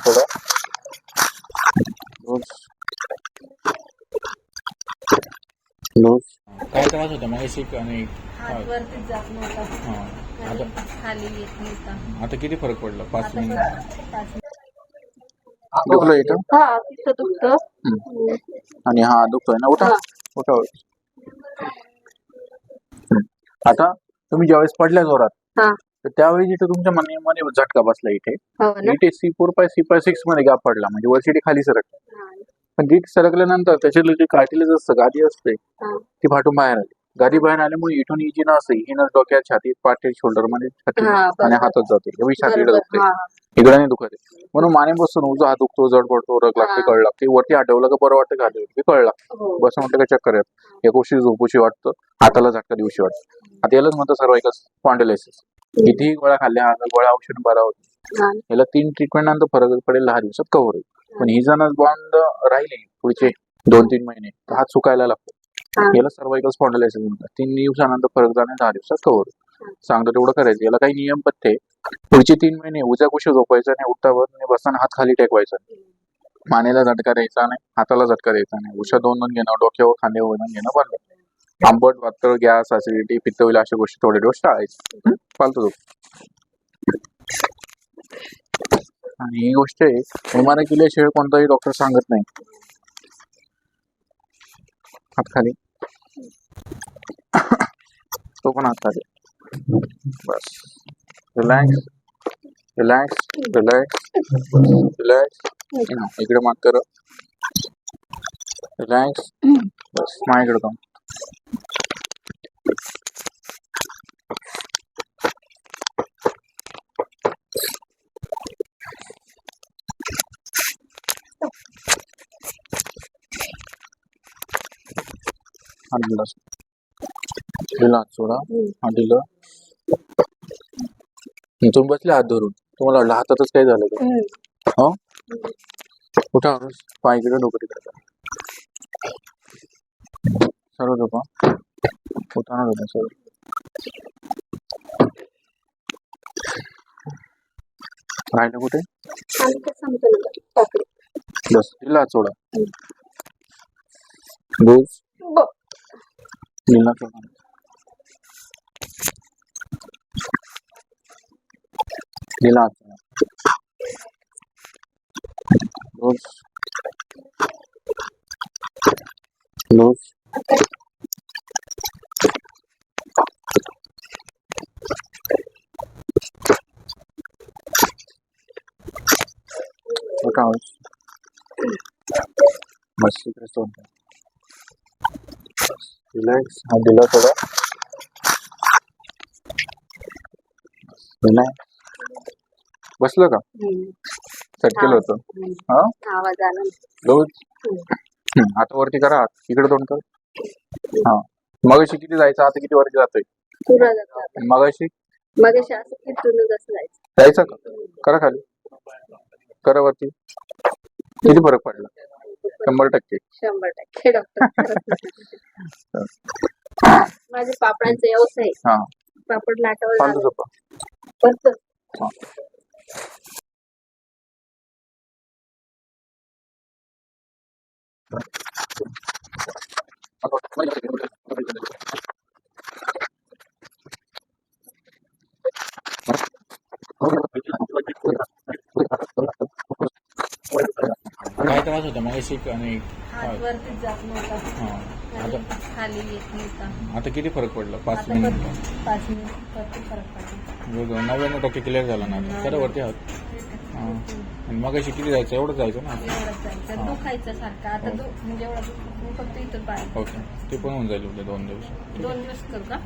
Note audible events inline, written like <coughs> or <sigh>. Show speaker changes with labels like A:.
A: थोडं. Loose loose
B: काय त्रास होता मग आणि
C: हात वरतीच जात नव्हता.
B: हा
C: आणि
B: आता
C: खाली येत नव्हता.
B: आता किती फरक पडला? पाच
C: आता
B: मिनिट.
C: फक्त पाच मिनिट.
A: दुखलं इथं?
C: हा तिथं दुखतं.
A: आणि हा दुखतोय ना? उठा.
C: हा.
A: उठा उठा. हम्म. आता तुम्ही ज्यावेळेस पडल्या जोरात
C: हा.
A: तर त्यावेळी जिथे तुमच्या मनी मध्ये झटका बसला इथे
C: हो ना.
A: इथे सी फोर पाय सी पाय सिक्समध्ये गॅप पडला म्हणजे वरची खाली सरक
C: हा.
A: पण गीट सरकल्यानंतर त्याच्यातलं जे कार्टिलेज असतं गादी असते
C: हा.
A: ती फाटून बाहेर आली. गादी बाहेर आल्यामुळे इथून ही जी नस आहे ही नस डोक्यात छातीत पाठीत शोल्डरमध्ये
C: हा, बरोबर.
A: आणि हातात जाते एवढी छातीला
C: बरोबर
A: दुखते
C: हा.
A: इकडे नाही दुखत. आहे. म्हणून माने बसून उजवा हात दुखतो जड पडतो रग लागते
C: हा.
A: कळ लागते वरती आठवलं का बरं वाटतं खाली की कळ लागतं.
C: हो.
A: बस म्हटलं का चक्कर येत. या गोष्टी झोपूशी वाटतं हाताला झटका दिवशी वाटतं. आता यालाच म्हणतं सर्वाइकल स्पॉन्डिलायसिस कितीही गोळ्या खाल्ल्या हा गोळ्या औषध बरा होतो.
C: हा.
A: याला तीन ट्रीटमेंट नंतर फरक पडेल दहा दिवसात कव्हर होईल. पण ही जण बॉन्ड राहिली पुढचे दोन तीन महिने तर हात सुकायला लागतो.
C: हा.
A: याला सर्वाइकल स्पॉन्डिलायसिस म्हणतात. तीन दिवसानंतर फरक जाणे दहा दिवसात कव्हर होईल. सांगतो तेवढं करायचं. याला काही नियम आहे. पुढचे तीन महिने उद्या कुशी झोपायचं नाही उठतावर आणि बसताना हात खाली टेकवायचा मानेला झटका द्यायचा नाही हाताला झटका द्यायचा नाही. उशा दोन दोन घेणं डोक्यावर खांद्यावर घेणं बंद. आंबट वातळ गॅस ऍसिडिटी पित्त होईल अशा गोष्टी थोडे दिवस टाळायचे? फालतू आणि ही गोष्ट आहे एमआरआय केल्याशिवाय कोणताही डॉक्टर सांगत नाही. हात खाली. <coughs> तो पण हात खाली. बस. रिलॅक्स रिलॅक्स रिलॅक्स रिलॅक्स इकडे माग कर. रिलॅक्स बस. माझ्याकडे काम. सोडा. तुम्ही बसले हात धरून. तुम्हाला वाटलं हातातच काय झालं का. हो? उठा पाय इकडे डोकं तिकडे करा. सर्व झोपा उठा ना झोपा सर्व राहिलं कुठे
C: आणि ते संपलं बघ, टाकलं.
A: बस दिला हात सोडा डोस
C: बघ.
A: दिला सोडा दिला हात सोडा डोस डोस बस बस इकडे सोड रिलॅक्स हा दिला थोडा रिलॅक्स बसलं का. चटकेलं होतं. हा
C: आवाज आला.
A: रोज. आता वरती करा. इकडे तोंड कर. हा. मगाशी किती जायचं? आता किती वरती जातोय. मगाशी?
C: मग असं
A: जायचं. का? करा खाली. करा वरती किती फरक पडला? शंभर टक्के.
C: शंभर टक्के डॉक्टर माझे पापडांचा व्यवसाय. आहे.
A: हा.
C: पापड
A: झोपा
C: करतो
A: हा.
B: काय त्रास होता मग आणि
C: हात वरतीच जात नव्हता.
B: हा.
C: आणि
B: आता
C: खाली येत नव्हता.
B: आता किती फरक पडला? पाच
C: आता
B: मिनिट.
C: पाच मिनिट फरक पडला.
B: बरोबर नव्याण्णव टक्के क्लिअर झाला ना आता. करा वरती हात हा. आणि मग किती जायचं? एवढं जायचं ना?
C: एवढंच जायचं. दुखायचं सारखं. आता दु म्हणजे एवढं दुख फक्त इथं पाय.
B: ओके. ते पण होऊन जाईल उद्या दोन दिवस.
C: दोन दिवस करू का?